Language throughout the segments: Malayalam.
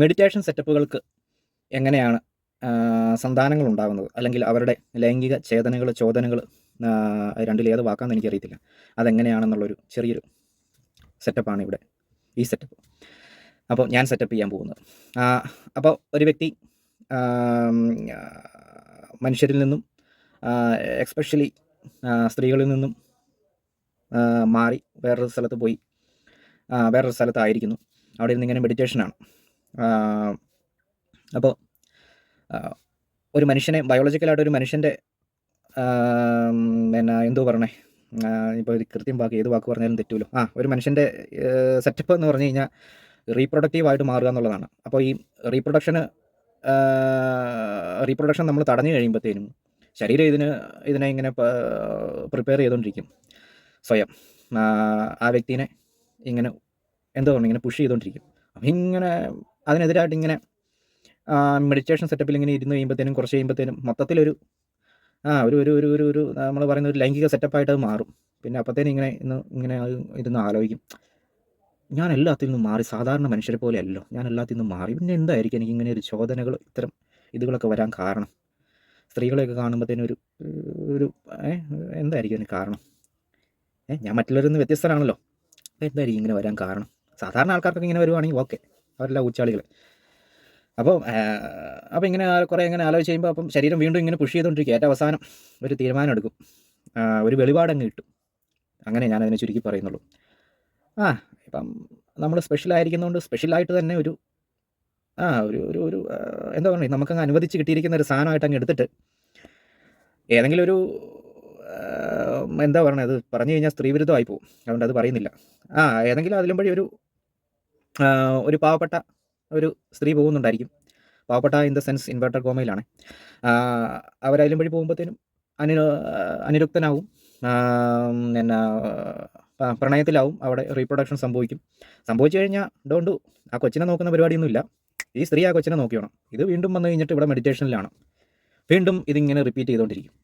മെഡിറ്റേഷൻ സെറ്റപ്പുകൾക്ക് എങ്ങനെയാണ് സന്താനങ്ങൾ ഉണ്ടാകുന്നത് അല്ലെങ്കിൽ അവരുടെ ലൈംഗിക ചേതനകൾ ചോദനകൾ രണ്ടിലേത് വാക്കാന്ന് എനിക്കറിയത്തില്ല. അതെങ്ങനെയാണെന്നുള്ളൊരു ചെറിയൊരു സെറ്റപ്പാണ് ഇവിടെ ഈ സെറ്റപ്പ് അപ്പോൾ ഞാൻ സെറ്റപ്പ് ചെയ്യാൻ പോകുന്നത്. അപ്പോൾ ഒരു വ്യക്തി മനുഷ്യരിൽ നിന്നും എക്സ്പെഷ്യലി സ്ത്രീകളിൽ നിന്നും മാറി വേറൊരു സ്ഥലത്ത് പോയി വേറൊരു സ്ഥലത്തായിരിക്കുന്നു. അവിടെ ഇരുന്ന് ഇങ്ങനെ മെഡിറ്റേഷനാണ് അപ്പോൾ ഒരു മനുഷ്യനെ ബയോളജിക്കലായിട്ട് ഒരു മനുഷ്യന്റെ പിന്നെ എന്തോ പറഞ്ഞേ? ഇപ്പോൾ ഇത് കൃത്യം വാക്ക് ഏത് വാക്ക് പറഞ്ഞാലും തെറ്റുമല്ലോ ആ ഒരു മനുഷ്യന്റെ സെറ്റപ്പ് എന്ന് പറഞ്ഞു കഴിഞ്ഞാൽ റീപ്രൊഡക്റ്റീവായിട്ട് മാറുക എന്നുള്ളതാണ്. അപ്പോൾ ഈ റീപ്രൊഡക്ഷന് റീപ്രൊഡക്ഷൻ നമ്മൾ തടഞ്ഞു കഴിയുമ്പോഴത്തേനും ശരീരം ഇതിന് ഇതിനെ ഇങ്ങനെ പ്രിപ്പയർ ചെയ്തുകൊണ്ടിരിക്കും സ്വയം. ആ വ്യക്തിനെ ഇങ്ങനെ എന്തോ പറഞ്ഞു ഇങ്ങനെ പുഷ് ചെയ്തുകൊണ്ടിരിക്കും അപ്പം ഇങ്ങനെ അതിനെതിരായിട്ട് ഇങ്ങനെ മെഡിറ്റേഷൻ സെറ്റപ്പിൽ ഇങ്ങനെ ഇരുന്ന് കഴിയുമ്പോഴത്തേനും കുറച്ച് കഴിയുമ്പോഴത്തേനും മൊത്തത്തിലൊരു ആ ഒരു ഒരു ഒരു ഒരു ഒരു നമ്മൾ പറയുന്ന ഒരു ലൈംഗിക സെറ്റപ്പായിട്ട് അത് മാറും. പിന്നെ അപ്പോഴത്തേനും ഇങ്ങനെ ഇന്ന് ഇങ്ങനെ ഇരുന്ന് ആലോചിക്കും. ഞാൻ എല്ലാത്തിൽ നിന്നും മാറി സാധാരണ മനുഷ്യരെ പോലെ അല്ലോ ഞാൻ എല്ലാത്തിൽ നിന്നും മാറി. പിന്നെ എന്തായിരിക്കും എനിക്ക് ഇങ്ങനെ ഒരു ചോദനകൾ ഇത്തരം ഇതുകളൊക്കെ വരാൻ കാരണം? സ്ത്രീകളെയൊക്കെ കാണുമ്പോഴത്തേനും ഒരു ഒരു എന്തായിരിക്കും അതിന് കാരണം? ഏ ഞാൻ മറ്റുള്ളവരിൽ നിന്ന് വ്യത്യസ്തരാണല്ലോ. അപ്പോൾ എന്തായിരിക്കും ഇങ്ങനെ വരാൻ കാരണം? സാധാരണ ആൾക്കാർക്കൊക്കെ ഇങ്ങനെ വരുവാണെങ്കിൽ ഓക്കെ. അവരെല്ലാം ഊച്ചാളികൾ അപ്പോൾ അപ്പോൾ ഇങ്ങനെ കുറേ ഇങ്ങനെ ആലോചിച്ച് കഴിയുമ്പോൾ അപ്പം ശരീരം വീണ്ടും ഇങ്ങനെ പുഷ് ചെയ്തുകൊണ്ടിരിക്കുക ഏറ്റവും അവസാനം ഒരു തീരുമാനം എടുക്കും ഒരു വെളിപാടങ്ങ് കിട്ടും. അങ്ങനെ ഞാനതിനെ ചുരുക്കി പറയുന്നുള്ളൂ. ആ ഇപ്പം നമ്മൾ സ്പെഷ്യലായിരിക്കുന്നതുകൊണ്ട് സ്പെഷ്യലായിട്ട് തന്നെ ഒരു ആ ഒരു ഒരു ഒരു എന്താ പറയുക നമുക്കങ്ങ് അനുവദിച്ച് കിട്ടിയിരിക്കുന്ന ഒരു സാധനമായിട്ട് അങ്ങ് എടുത്തിട്ട് ഏതെങ്കിലും ഒരു എന്താ പറയണത്? അത് പറഞ്ഞു കഴിഞ്ഞാൽ സ്ത്രീവിരുദ്ധമായി പോകും അതുകൊണ്ട് അത് പറയുന്നില്ല. ആ ഏതെങ്കിലും അതിലും വഴി ഒരു ഒരു പാവപ്പെട്ട ഒരു സ്ത്രീ പോകുന്നുണ്ടായിരിക്കും. പാവപ്പെട്ട ഇൻ ദ സെൻസ് ഇൻവെർട്ടർ കോമയിലാണ്. അവരതിലും വഴി പോകുമ്പോഴത്തേനും അനു അനുരുക്തനാവും. പിന്നെ പ്രണയത്തിലാവും. അവിടെ റീപ്രൊഡക്ഷൻ സംഭവിക്കും. സംഭവിച്ചു കഴിഞ്ഞാൽ ഡോണ്ട് ആ കൊച്ചിനെ നോക്കുന്ന പരിപാടിയൊന്നുമില്ല. ഈ സ്ത്രീ ആ കൊച്ചിനെ നോക്കിയോണം. ഇത് വീണ്ടും വന്നു കഴിഞ്ഞിട്ട് ഇവിടെ മെഡിറ്റേഷനിലാണ് വീണ്ടും ഇതിങ്ങനെ റിപ്പീറ്റ് ചെയ്തുകൊണ്ടിരിക്കും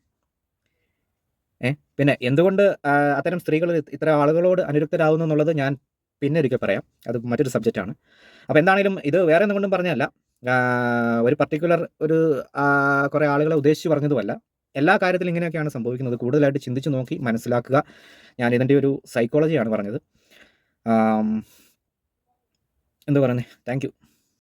ഏ പിന്നെ എന്തുകൊണ്ട് അത്തരം സ്ത്രീകൾ ഇത്ര ആളുകളോട് അനുരക്തരാകുന്നു എന്നുള്ളത് ഞാൻ പിന്നെ ഒരിക്കൽ പറയാം. അത് മറ്റൊരു സബ്ജക്റ്റാണ് അപ്പോൾ എന്താണെങ്കിലും ഇത് വേറെ എന്തുകൊണ്ടും പറഞ്ഞതല്ല. ഒരു പർട്ടിക്കുലർ ഒരു കുറേ ആളുകളെ ഉദ്ദേശിച്ച് പറഞ്ഞതുമല്ല. എല്ലാ കാര്യത്തിലും ഇങ്ങനെയൊക്കെയാണ് സംഭവിക്കുന്നത്. കൂടുതലായിട്ട് ചിന്തിച്ച് നോക്കി മനസ്സിലാക്കുക. ഞാൻ ഇതിന്റെ ഒരു സൈക്കോളജിയാണ് പറഞ്ഞത്. എന്ത് പറയുന്നത് താങ്ക്